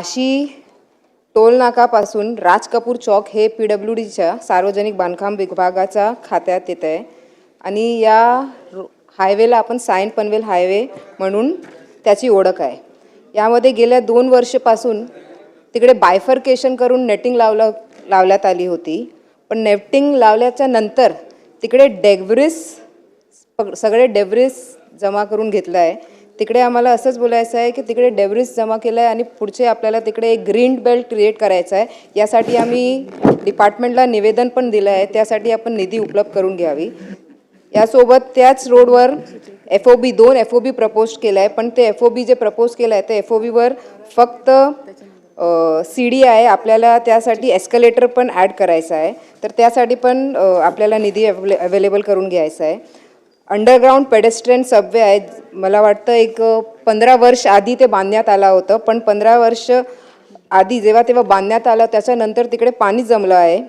वाशी टोलनाकापासून राज कपूर चौक हे P W डीच्या सार्वजनिक बांधकाम विभागाच्या खात्यात येत आहे. आणि या हायवेला आपण सायन पनवेल हायवे म्हणून त्याची ओळख आहे. यामध्ये गेल्या दोन वर्षपासून तिकडे बायफर्केशन करून नेटिंग लावलं लावण्यात आली होती. पण नेटिंग लावल्याच्या नंतर तिकडे डेब्रिस सगळे डेब्रिस जमा करून घेतलं आहे. तिकडे आम्हाला असंच बोलायचं आहे की तिकडे डेब्रिस जमा केलं आहे आणि पुढचे आपल्याला तिकडे एक ग्रीन बेल्ट क्रिएट करायचं आहे. यासाठी आम्ही डिपार्टमेंटला निवेदन पण दिलं आहे त्यासाठी आपण निधी उपलब्ध करून घ्यावी. यासोबत त्याच रोडवर एफ ओ बी दोन एफ ओ बी प्रपोज केलं आहे पण ते F O B J propose केलं आहे ते एफ ओ बीवर फक्त सी डी आहे. आपल्याला त्यासाठी एस्कलेटर पण ॲड करायचं आहे. तर त्यासाठी पण आपल्याला निधी अवेले अवेलेबल करून घ्यायचा आहे. अंडरग्राऊंड पेडेस्ट्रेन सबवे आहे मला वाटतं एक पंधरा वर्ष आधी ते बांधण्यात आलं होतं. पण पंधरा वर्ष आधी जेव्हा तेव्हा बांधण्यात आलं त्याच्यानंतर तिकडे पाणी जमलं आहे.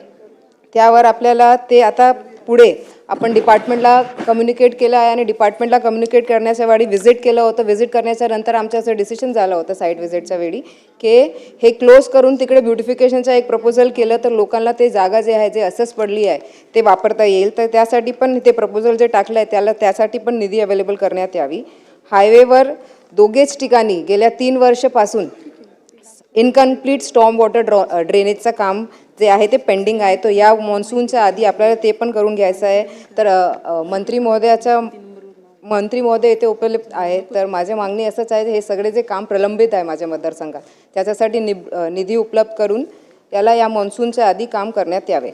त्यावर आपल्याला ते आता पुढे आपण डिपार्टमेंटला कम्युनिकेट केलं आहे आणि डिपार्टमेंटला कम्युनिकेट करण्याच्या वेळी व्हिजिट केलं होतं. व्हिजिट करण्याच्या नंतर आमचं असं डिसिशन झालं होतं साईट व्हिजिटच्या वेळी की हे क्लोज करून तिकडे ब्युटिफिकेशनचा एक प्रपोजल केलं तर लोकांना ते जागा जे आहे जे असंच पडली आहे ते वापरता येईल. तर त्यासाठी पण ते प्रपोजल जे टाकलं आहे त्याला त्यासाठी पण निधी अवेलेबल करण्यात यावी. हायवेवर दोघेच ठिकाणी गेल्या तीन वर्षापासून इनकम्प्लीट स्टॉम वॉटर ड्रॉ ड्रेनेजचं काम जे आहे ते पेंडिंग आहे. तर या मॉन्सूनच्या आधी आपल्याला ते पण करून घ्यायचं आहे. तर मंत्री महोदयाच्या मंत्री महोदय येथे उपलब्ध आहे तर माझी मागणी असंच आहे हे सगळे जे काम प्रलंबित आहे माझ्या मतदारसंघात त्याच्यासाठी निब निधी उपलब्ध करून याला या मॉन्सूनच्या आधी काम करण्यात यावे.